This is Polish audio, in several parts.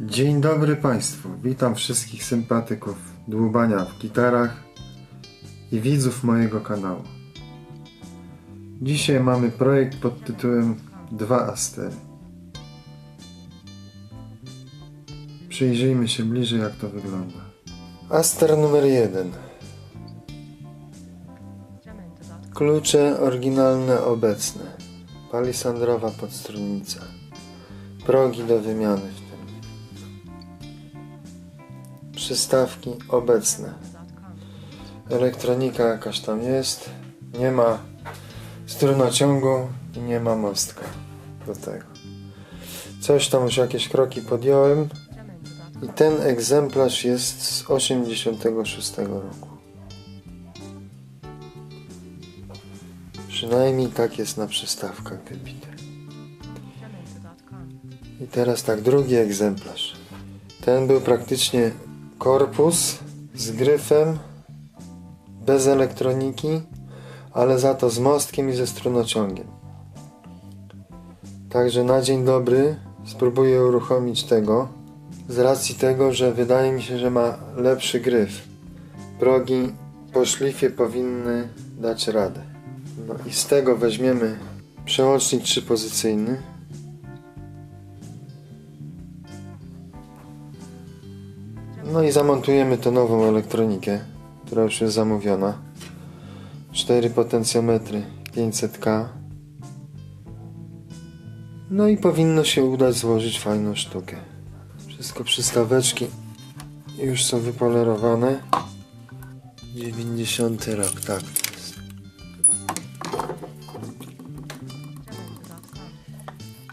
Dzień dobry Państwu. Witam wszystkich sympatyków dłubania w gitarach i widzów mojego kanału. Dzisiaj mamy projekt pod tytułem Dwa Astery. Przyjrzyjmy się bliżej jak to wygląda. Aster numer jeden. Klucze oryginalne obecne. Palisandrowa podstronnica. Progi do wymiany Przystawki obecne. Elektronika jakaś tam jest. Nie ma strunociągu i nie ma mostka do tego. Coś tam już jakieś kroki podjąłem i ten egzemplarz jest z 86 roku. Przynajmniej tak jest na przystawkach wybite. I teraz tak, drugi egzemplarz. Ten był praktycznie korpus z gryfem, bez elektroniki, ale za to z mostkiem i ze strunociągiem. Także na dzień dobry spróbuję uruchomić tego, z racji tego, że wydaje mi się, że ma lepszy gryf. Progi po szlifie powinny dać radę. No i z tego weźmiemy przełącznik trzypozycyjny. No i zamontujemy tę nową elektronikę, która już jest zamówiona. 4 potencjometry 500K. No i powinno się udać złożyć fajną sztukę. Wszystko przystaweczki już są wypolerowane. 90 rok, tak.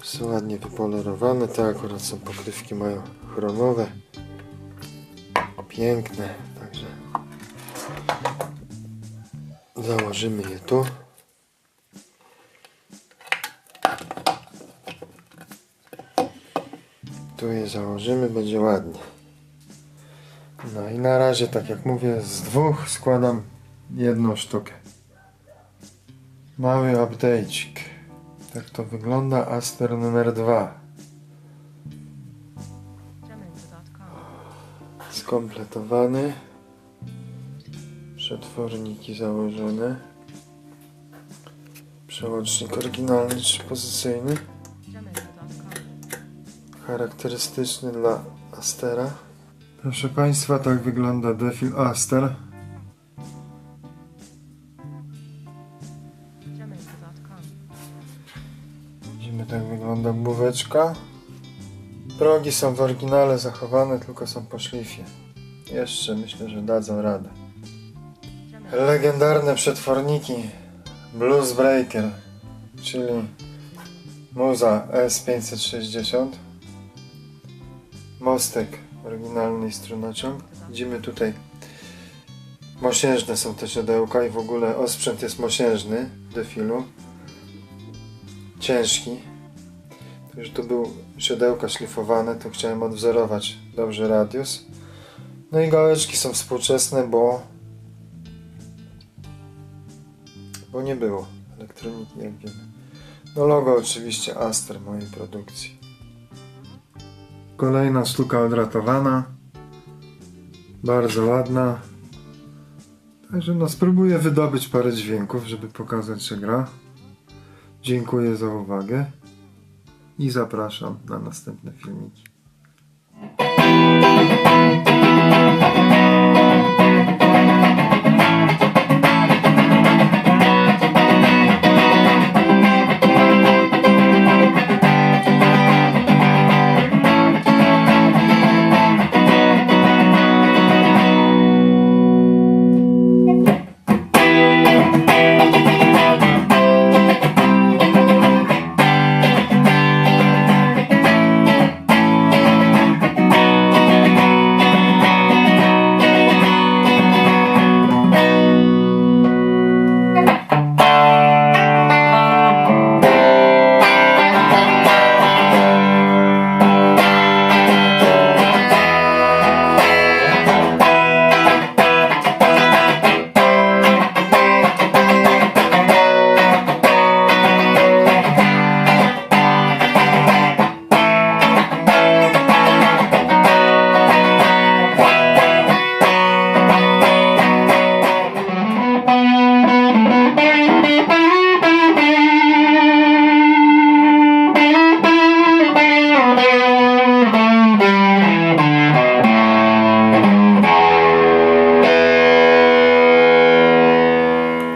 Są ładnie wypolerowane, te akurat są pokrywki mają chromowe. Piękne, także założymy je tu. Tu je założymy, będzie ładnie. No i na razie, tak jak mówię, z dwóch składam jedną sztukę. Mały update'cik. Tak to wygląda. Aster numer dwa. Skompletowany. Przetworniki założone. Przełącznik oryginalny trzypozycyjny. Charakterystyczny dla Astera. Proszę Państwa, tak wygląda defil Aster. Widzimy, tak wygląda główeczka. Progi są w oryginale zachowane, tylko są po szlifie. Jeszcze myślę, że dadzą radę. Legendarne przetworniki Blues Breaker, czyli Muza S560. Mostek oryginalny i strunociąg. Widzimy tutaj mosiężne są te siodełka i w ogóle osprzęt jest mosiężny defilu. Ciężki. Już tu był siodełka szlifowane, to chciałem odwzorować dobrze radius. No i gałeczki są współczesne, bo bo nie było elektroniki, jak wiemy. No logo oczywiście Aster mojej produkcji. Kolejna sztuka odratowana. Bardzo ładna. Także no spróbuję wydobyć parę dźwięków, żeby pokazać, że gra. Dziękuję za uwagę i zapraszam na następne filmiki.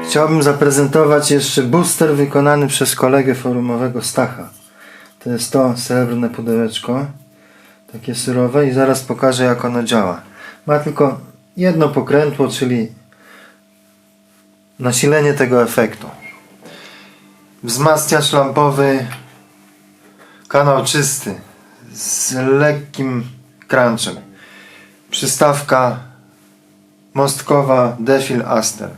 Chciałbym zaprezentować jeszcze booster wykonany przez kolegę forumowego Stacha. To jest to srebrne pudełeczko, takie surowe i zaraz pokażę jak ono działa. Ma tylko jedno pokrętło, czyli nasilenie tego efektu. Wzmacniacz lampowy, kanał czysty z lekkim crunchem. Przystawka mostkowa Defil Aster.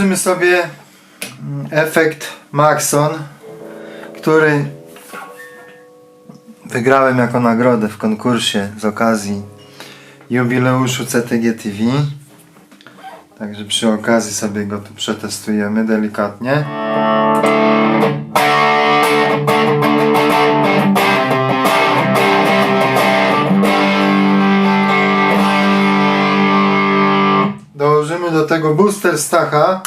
Dołożymy sobie mm, efekt Maxon, który wygrałem jako nagrodę w konkursie z okazji jubileuszu CTG TV. Także przy okazji sobie go tu przetestujemy delikatnie. Dołożymy do tego booster Stacha.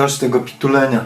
Dość tego pitulenia.